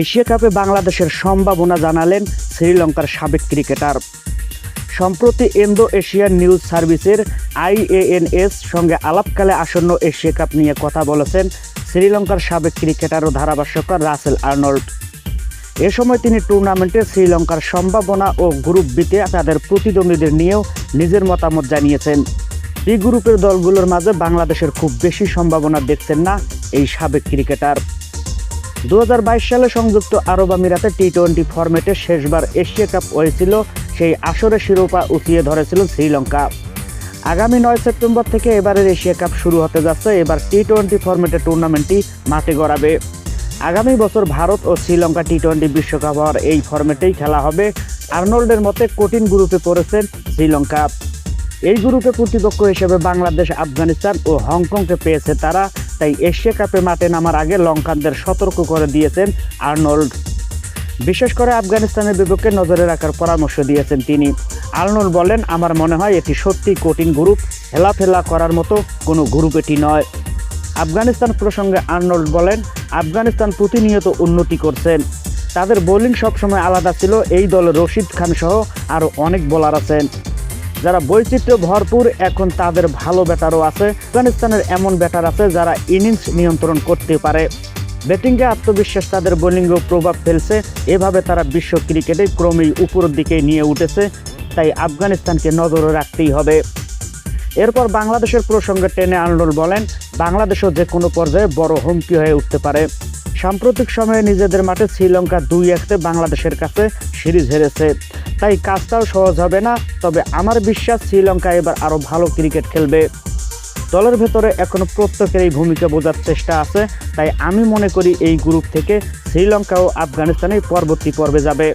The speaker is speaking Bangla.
এশিয়া কাপে বাংলাদেশের সম্ভাবনা জানালেন শ্রীলঙ্কার সাবেক ক্রিকেটার। সম্প্রতি ইন্দো এশিয়ান নিউজ সার্ভিসের আইএএনএস সঙ্গে আলাপকালে আসন্ন এশিয়া কাপ নিয়ে কথা বলেছেন শ্রীলঙ্কার সাবেক ক্রিকেটার ও ধারাভাষ্যকার রাসেল আর্নল্ড। এ সময় তিনি টুর্নামেন্টে শ্রীলঙ্কার সম্ভাবনা ও গ্রুপ বিতে তাদের প্রতিদ্বন্দ্বীদের নিয়েও নিজের মতামত জানিয়েছেন। বি গ্রুপের দলগুলোর মাঝে বাংলাদেশের খুব বেশি সম্ভাবনা দেখছেন না এই সাবেক ক্রিকেটার। দু হাজার বাইশ সালে সংযুক্ত আরব আমিরাতে টি টোয়েন্টি ফরম্যাটে শেষবার এশিয়া কাপ হয়েছিল, সেই আসরে শিরোপা উঠিয়ে ধরেছিল শ্রীলঙ্কা। আগামী নয় সেপ্টেম্বর থেকে এবারের এশিয়া কাপ শুরু হতে যাচ্ছে, এবার টি টোয়েন্টি ফরম্যাটে টুর্নামেন্টটি মাঠে গড়াবে। আগামী বছর ভারত ও শ্রীলঙ্কা টি টোয়েন্টি বিশ্বকাপ হওয়ার এই ফরম্যাটেই খেলা হবে। আর্নল্ডের মতে কঠিন গ্রুপে পড়েছেন শ্রীলঙ্কা। এই গ্রুপে প্রতিপক্ষ হিসেবে বাংলাদেশ, আফগানিস্তান ও হংকংকে পেয়েছে তারা। তাই এশিয়া কাপে মাঠে নামার আগে লঙ্কানদের সতর্ক করে দিয়েছেন আর্নল্ড। বিশেষ করে আফগানিস্তানের বিপক্ষে নজরে রাখার পরামর্শ দিয়েছেন তিনি। আর্নল্ড বলেন, আমার মনে হয় এটি সত্যি কঠিন গ্রুপ, হেলাফেলা করার মতো কোনো গ্রুপ এটি নয়। আফগানিস্তান প্রসঙ্গে আর্নল্ড বলেন, আফগানিস্তান প্রতিনিয়ত উন্নতি করছেন। তাদের বোলিং সবসময় আলাদা ছিল, এই দলে রশিদ খান সহ আরও অনেক বোলার আছেন। যারা বৈচিত্র্য ভরপুর, এখন তাদের ভালো ব্যাটারও আছে। আফগানিস্তানের এমন ব্যাটার আছে যারা ইনিংস নিয়ন্ত্রণ করতে পারে। ব্যাটিংয়ে আত্মবিশ্বাস তাদের বোলিংয়েও প্রভাব ফেলছে। এভাবে তারা বিশ্ব ক্রিকেটে ক্রমেই উপরের দিকে নিয়ে উঠেছে। তাই আফগানিস্তানকে নজরে রাখতেই হবে। এরপর বাংলাদেশের প্রসঙ্গে টেনে আর্নল্ড বলেন, বাংলাদেশও যে কোনো পর্যায়ে বড় হুমকি হয়ে উঠতে পারে। সাম্প্রতিক সময়ে নিজেদের মাঠে শ্রীলঙ্কা দুই একতে বাংলাদেশের কাছে সিরিজ হেরেছে। তাই কাজটাও সহজ হবে না, তবে আমার বিশ্বাস শ্রীলঙ্কা এবার আরও ভালো ক্রিকেট খেলবে। দলের ভেতরে এখনও প্রত্যেকের এই ভূমিকা বোঝার চেষ্টা আছে, তাই আমি মনে করি এই গ্রুপ থেকে শ্রীলঙ্কা ও আফগানিস্তানে পরবর্তী পর্বে যাবে।